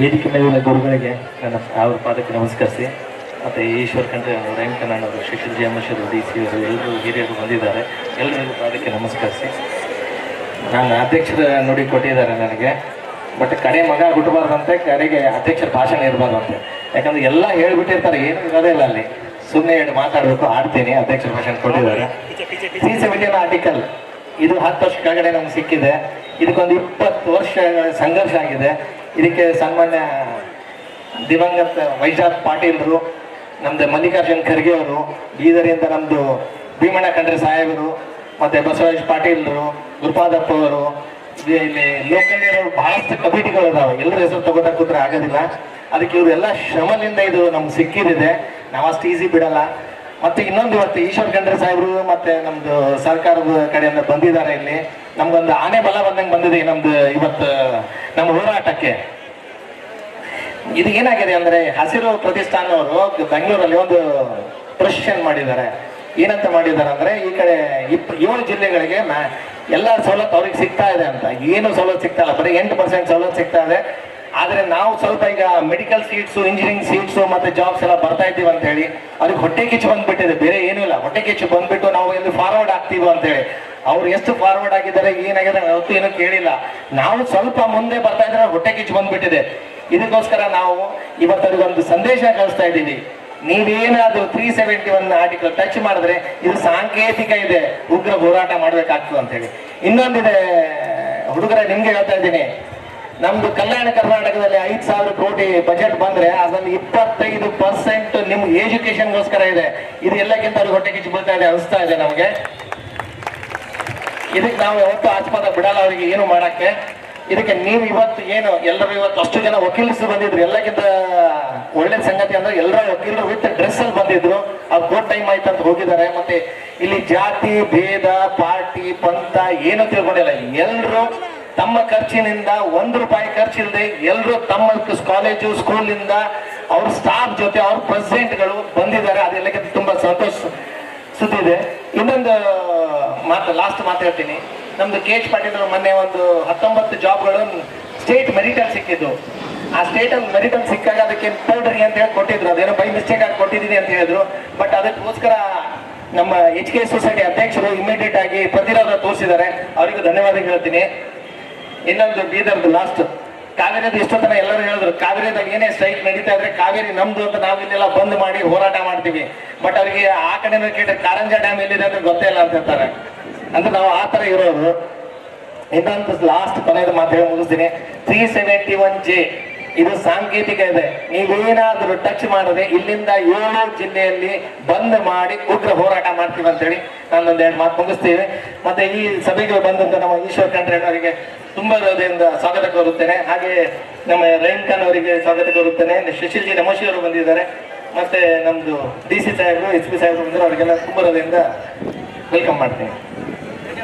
ವೇದಿಕೆ ಮೇಲಿನ ಗುರುಗಳಿಗೆ ನನ್ನ ಅವ್ರ ಪಾದಕ್ಕೆ ನಮಸ್ಕರಿಸಿ ಮತ್ತು ಈಶ್ವರ್ ಕಂಡ್ರೆ ಅವರು ಶಿಶಿಲ್ ಜಿ ಅಮಶರು ಡಿ ಸಿ ಅವರು ಎಲ್ಲರೂ ಹಿರಿಯರು ಬಂದಿದ್ದಾರೆ. ಎಲ್ಲರಿಗೂ ಪಾದಕ್ಕೆ ನಮಸ್ಕರಿಸಿ. ನಾನು ಅಧ್ಯಕ್ಷರ ನುಡಿ ಕೊಟ್ಟಿದ್ದಾರೆ ನನಗೆ. ಬಟ್ ಕಡೆ ಮಗ ಬಿಡಬಾರ್ದಂತೆ ಕಡೆಗೆ ಅಧ್ಯಕ್ಷರ ಭಾಷಣ ಇರಬಾರ್ದಂತೆ. ಯಾಕಂದ್ರೆ ಎಲ್ಲ ಹೇಳ್ಬಿಟ್ಟಿರ್ತಾರೆ ಏನು ಇರೋದೇ ಇಲ್ಲ ಅಲ್ಲಿ. ಸುಮ್ಮನೆ ಹೇಳಿ ಮಾತಾಡಬೇಕು ಆಡ್ತೀನಿ ಅಧ್ಯಕ್ಷರ ಭಾಷಣ ಕೊಟ್ಟಿದ್ದಾರೆ. ಸಿ ಸೆವೆಂಟಿನ ಆರ್ಟಿಕಲ್ ಇದು ಹತ್ತು ವರ್ಷ ಕೆಳಗಡೆ ನಮ್ಗೆ ಸಿಕ್ಕಿದೆ. ಇದಕ್ಕೊಂದು ಇಪ್ಪತ್ತು ವರ್ಷ ಸಂಘರ್ಷ ಆಗಿದೆ. ಇದಕ್ಕೆ ಸನ್ಮಾನ್ಯ ದಿವಂಗತ ವೈಜಾತ್ ಪಾಟೀಲ್ರು, ನಮ್ದು ಮಲ್ಲಿಕಾರ್ಜುನ್ ಖರ್ಗೆ ಅವರು ಬೀದರಿಂದ ನಮ್ಮದು ಭೀಮಣ್ಣ ಖಂಡ್ರೆ ಸಾಹೇಬರು, ಮತ್ತೆ ಬಸವರಾಜ್ ಪಾಟೀಲ್ರು, ಗುರುಪಾದಪ್ಪ ಅವರು, ಇಲ್ಲಿ ಲೋಕಲ್ ಇರೋ ಬಹಳಷ್ಟು ಕಮಿಟಿಗಳು ಇದಾವೆ. ಎಲ್ಲರ ಹೆಸರು ತಗೋತಾ ಕೂತ್ರೆ ಆಗೋದಿಲ್ಲ. ಅದಕ್ಕೆ ಇವರೆಲ್ಲ ಶ್ರಮದಿಂದ ಇದು ನಮ್ಗೆ ಸಿಕ್ಕಿದಿದೆ ನಾವು ಅಷ್ಟು ಈಸಿ ಬಿಡಲ್ಲ. ಮತ್ತೆ ಇನ್ನೊಂದು ಇವತ್ತು ಈಶ್ವರ್ ಖಂಡ್ರೆ ಸಾಹೇಬ್ರು ಮತ್ತೆ ನಮ್ದು ಸರ್ಕಾರದ ಕಡೆಯಿಂದ ಬಂದಿದ್ದಾರೆ ಇಲ್ಲಿ. ನಮ್ಗೊಂದು ಆನೆ ಬಲ ಬಂದಂಗೆ ಬಂದಿದೆ ನಮ್ದು ಇವತ್ತು, ನಮ್ಮ ಹೋರಾಟಕ್ಕೆ. ಇದು ಏನಾಗಿದೆ ಅಂದ್ರೆ ಹಸಿರು ಪ್ರತಿಷ್ಠಾನವರು ಬೆಂಗಳೂರಲ್ಲಿ ಒಂದು ಪ್ರೊಸೆಷನ್ ಮಾಡಿದ್ದಾರೆ. ಏನಂತ ಮಾಡಿದ್ದಾರೆ ಅಂದ್ರೆ ಈ ಕಡೆ ಇಪ್ ಏಳು ಜಿಲ್ಲೆಗಳಿಗೆ ಎಲ್ಲ ಸವಲತ್ತು ಅವ್ರಿಗೆ ಸಿಗ್ತಾ ಇದೆ ಅಂತ. ಏನು ಸವಲತ್ತು ಸಿಗ್ತಾ ಇಲ್ಲ. ಬರೀ ಎಂಟು ಪರ್ಸೆಂಟ್ ಸವಲತ್ತು ಸಿಗ್ತಾ ಇದೆ. ಆದ್ರೆ ನಾವು ಸ್ವಲ್ಪ ಈಗ ಮೆಡಿಕಲ್ ಸೀಟ್ಸು ಇಂಜಿನಿಯರಿಂಗ್ ಸೀಟ್ಸು ಮತ್ತೆ ಜಾಬ್ಸ್ ಎಲ್ಲ ಬರ್ತಾ ಇದ್ದೀವಿ ಅಂತ ಹೇಳಿ, ಅದಕ್ಕೆ ಹೊಟ್ಟೆ ಕಿಚ್ಚು ಬಂದ್ಬಿಟ್ಟಿದೆ. ಬೇರೆ ಏನೂ ಇಲ್ಲ. ಹೊಟ್ಟೆ ಕಿಚ್ಚು ಬಂದ್ಬಿಟ್ಟು ನಾವು ಎಲ್ಲಿ ಫಾರ್ವರ್ಡ್ ಆಗ್ತೀವಿ ಅಂತ ಹೇಳಿ. ಅವ್ರು ಎಷ್ಟು ಫಾರ್ವರ್ಡ್ ಆಗಿದ್ದಾರೆ, ಏನಾಗಿದೆ ಅವತ್ತು ಏನೂ ಕೇಳಿಲ್ಲ. ನಾವು ಸ್ವಲ್ಪ ಮುಂದೆ ಬರ್ತಾ ಇದ್ರೆ ಹೊಟ್ಟೆ ಕಿಚ್ಚು ಬಂದ್ಬಿಟ್ಟಿದೆ. ಇದಕ್ಕೋಸ್ಕರ ನಾವು ಇವತ್ತರಿಗೆ ಒಂದು ಸಂದೇಶ ಕಳಿಸ್ತಾ ಇದ್ದೀವಿ ನೀವೇನಾದ್ರೂ three seventy one article touch ಮಾಡಿದ್ರೆ ಇದು ಸಾಂಕೇತಿಕ ಇದೆ. ಉಗ್ರ ಹೋರಾಟ ಮಾಡ್ಬೇಕಾಗ್ತದೆ ಅಂತ ಹೇಳಿ. ಇನ್ನೊಂದಿದೆ ಹುಡುಗರ, ನಿಮ್ಗೆ ಹೇಳ್ತಾ ಇದ್ದೀನಿ. ನಮ್ದು ಕಲ್ಯಾಣ ಕರ್ನಾಟಕದಲ್ಲಿ ಐದು ಸಾವಿರ ಕೋಟಿ ಬಜೆಟ್ ಬಂದ್ರೆ ಅದ್ರಲ್ಲಿ ಇಪ್ಪತ್ತೈದು ಪರ್ಸೆಂಟ್ ಎಜುಕೇಶನ್ ಎಜುಕೇಶನ್ಗೋಸ್ಕರ ಇದೆ. ಇದು ಎಲ್ಲಕ್ಕಿಂತ ಅವ್ರಿಗೆ ಹೊಟ್ಟೆ ಕಿಚ್ಚು ಬೀಳ್ತಾ ಇದೆ, ಅನಿಸ್ತಾ ಇದೆ ನಮಗೆ. ಇದಕ್ಕೆ ನಾವು ಯಾವತ್ತೂ ಆಸ್ಪದ ಬಿಡಲ್ಲ ಅವರಿಗೆ ಏನು ಮಾಡಕ್ಕೆ. ಇದಕ್ಕೆ ನೀವು ಇವತ್ತು ಏನು, ಎಲ್ಲರೂ ಇವತ್ತು ಅಷ್ಟು ಜನ ವಕೀಲರು ಬಂದಿದ್ರು. ಎಲ್ಲಕ್ಕಿಂತ ಒಳ್ಳೆ ಸಂಗತಿ ಅಂದ್ರೆ ಎಲ್ಲರ ವಕೀಲರು ವಿತ್ ಡ್ರೆಸ್ ಅಲ್ಲಿ ಬಂದಿದ್ರು. ಆ ಕೋರ್ಟ್ ಟೈಮ್ ಆಯ್ತು ಅಂತ ಹೋಗಿದ್ದಾರೆ. ಮತ್ತೆ ಇಲ್ಲಿ ಜಾತಿ, ಭೇದ, ಪಾರ್ಟಿ, ಪಂಥ ಏನು ತಿಳ್ಕೊಂಡಿಲ್ಲ. ಎಲ್ಲರೂ ತಮ್ಮ ಖರ್ಚಿನಿಂದ ಒಂದು ರೂಪಾಯಿ ಖರ್ಚಿಲ್ಲದೆ ಎಲ್ಲರೂ ತಮ್ಮ ಕಾಲೇಜು ಸ್ಕೂಲಿಂದ ಅವ್ರ ಸ್ಟಾಫ್ ಜೊತೆ ಅವ್ರ ಪ್ರೆಸಿಡೆಂಟ್ಗಳು ಬಂದಿದ್ದಾರೆ. ಅದೆಲ್ಲಕ್ಕೆ ತುಂಬಾ ಸಂತೋಷ ಸುದ್ದಿ ಇದೆ ಇನ್ನೊಂದು, ಮಾತು ಲಾಸ್ಟ್ ಮಾತಾಡ್ತೀನಿ ನಮ್ದು ಕೆ ಎಚ್ ಪಾಟೀಲ್ ಅವರು ಮೊನ್ನೆ ಒಂದು ಹತ್ತೊಂಬತ್ತು ಜಾಬ್ಗಳು ಸ್ಟೇಟ್ ಮೆರಿಟಲ್ ಸಿಕ್ಕಿದ್ದು. ಆ ಸ್ಟೇಟ್ ಅಲ್ಲಿ ಮೆರಿಟಲ್ ಸಿಕ್ಕಾಗ ಅದಕ್ಕೆ ಪೌಡ್ರಿ ಅಂತ ಹೇಳಿ ಕೊಟ್ಟಿದ್ರು. ಅದೇನೋ ಬೈ ಮಿಸ್ಟೇಕ್ ಆಗಿ ಕೊಟ್ಟಿದ್ದೀನಿ ಅಂತ ಹೇಳಿದ್ರು. ಬಟ್ ಅದಕ್ಕೋಸ್ಕರ ನಮ್ಮ ಎಚ್ ಕೆ ಸೊಸೈಟಿ ಅಧ್ಯಕ್ಷರು ಇಮಿಡಿಯೇಟ್ ಆಗಿ ಪ್ರತಿರೋಧ ತೋರಿಸಿದ್ದಾರೆ. ಅವರಿಗೂ ಧನ್ಯವಾದ ಹೇಳ್ತೀನಿ. ಇನ್ನೊಂದು ಬೀದರ್ದು ಲಾಸ್ಟ್ ಕಾವೇರಿದ ಇಷ್ಟೊತ್ತನ ಎಲ್ಲರೂ ಹೇಳಿದ್ರು, ಕಾವೇರಿದಾಗ ಏನೇ ಸ್ಟ್ರೈಕ್ ನಡೀತಾ ಇದ್ರೆ ಕಾವೇರಿ ನಮ್ದು ಅಂತ ನಾವು ಇಲ್ಲೆಲ್ಲ ಬಂದ್ ಮಾಡಿ ಹೋರಾಟ ಮಾಡ್ತೀವಿ. ಬಟ್ ಅವರಿಗೆ ಆ ಕಡೆ ಕೇಳಿದ್ರೆ ಕಾರಂಜ ಡ್ಯಾಮ್ ಎಲ್ಲಿದೆ ಅಂದ್ರೆ ಗೊತ್ತೇ ಇಲ್ಲ ಅಂತ ಹೇಳ್ತಾರೆ. ಅಂದ್ರೆ ನಾವು ಆ ತರ ಇರೋದು. ಇನ್ನೊಂದು ಲಾಸ್ಟ್ ಕೊನೆಯದು ಮಾತು ಹೇಳಿ ಮುಗಿಸ್ತೀನಿ. ತ್ರೀ ಸೆವೆಂಟಿ ಒನ್ ಜೆ ಇದು ಸಾಂಕೇತಿಕ ಇದೆ. ನೀವೇನಾದ್ರೂ ಟಚ್ ಮಾಡದೆ ಇಲ್ಲಿಂದ ಏಳು ಜಿಲ್ಲೆಯಲ್ಲಿ ಬಂದ್ ಮಾಡಿ ಉಗ್ರ ಹೋರಾಟ ಮಾಡ್ತೀವಿ ಅಂತ ಹೇಳಿ ನಾನೊಂದು ಎರಡು ಮಾತು ಮುಗಿಸ್ತೇವೆ ಮತ್ತೆ ಈ ಸಭೆಗೆ ಬಂದಂತ ನಮ್ಮ ಈಶ್ವರ್ ಖಂಡ್ರೆ ಅವರಿಗೆ ತುಂಬಾ ಹೃದಯದಿಂದ ಸ್ವಾಗತ ಕೋರುತ್ತೇನೆ. ಹಾಗೆ ನಮ್ಮ ರೈನ್ ಖಾನ್ ಅವರಿಗೆ ಸ್ವಾಗತ ಕೋರುತ್ತೇನೆ. ಸುಶೀಲ್ ಜಿ ನಮೋಶಿ ಅವರು ಬಂದಿದ್ದಾರೆ. ಮತ್ತೆ ನಮ್ದು ಡಿ ಸಿ ಸಾಹೇಬರು ಎಸ್ ಪಿ ಸಾಹೇಬರು ಬಂದರು ಅವರಿಗೆಲ್ಲ ತುಂಬಾ ಹೃದಯದಿಂದ ವೆಲ್ಕಮ್ ಮಾಡ್ತೀನಿ.